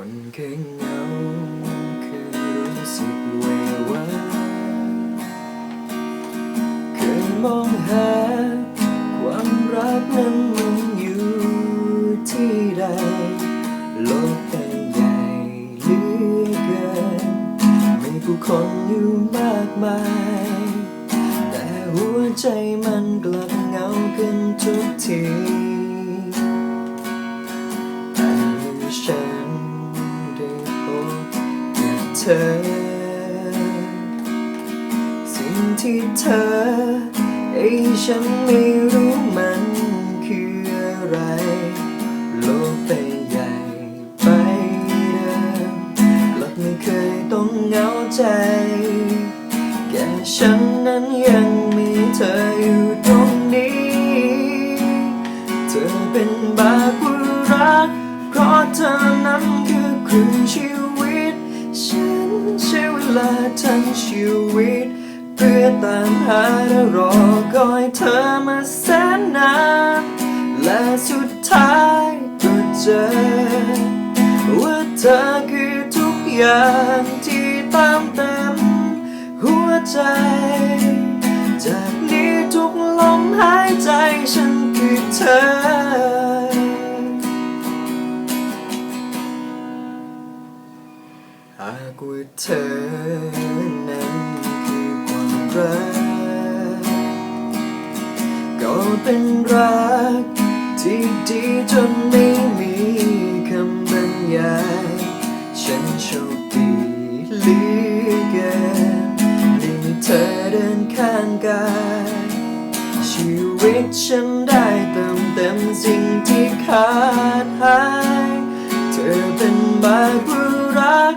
คนเคยเหงาเคยรู้สึกเววาเคยมองหาความรักนั้นมันอยู่ที่ใดโลกใบใหญ่เหลือเกินมีผู้คนอยู่มากมาย แต่หัวใจมันกลับเหงาขึ้นทุกที อ สิ่งที่เธอให้ฉันไม่รู้มันคืออะไร โลกใบใหญ่ไปเดิมกลับไม่เคยต้องเหงาใจแค่ฉันนั้นยังมีเธออยู่ตรงนี้ เธอเป็นบากุรักเพราะเธอนั้นคือครึ่งชีวิต ฉันใช้เวลาทั้งชีวิต เพื่อตามหาและรอคอยเธอมาแสนนาน และสุดท้ายก็เจอ ว่าเธอคือทุกอย่างที่ตามเต็มหัวใจ จากนี้ทุกลมหายใจฉันคือเธอ หากว่าเธอนั้นคือความรัก ก็เป็นรักที่ดีจนไม่มีคำบรรยาย ฉันโชคดีเหลือเกินได้มีเธอเดินข้างกาย ชีวิตฉันได้เติมเต็มสิ่งที่ขาดหาย เธอเป็นบากุรัก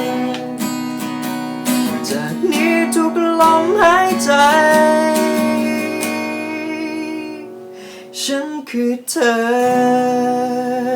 ทุกลมหายใจ ฉันคือเธอ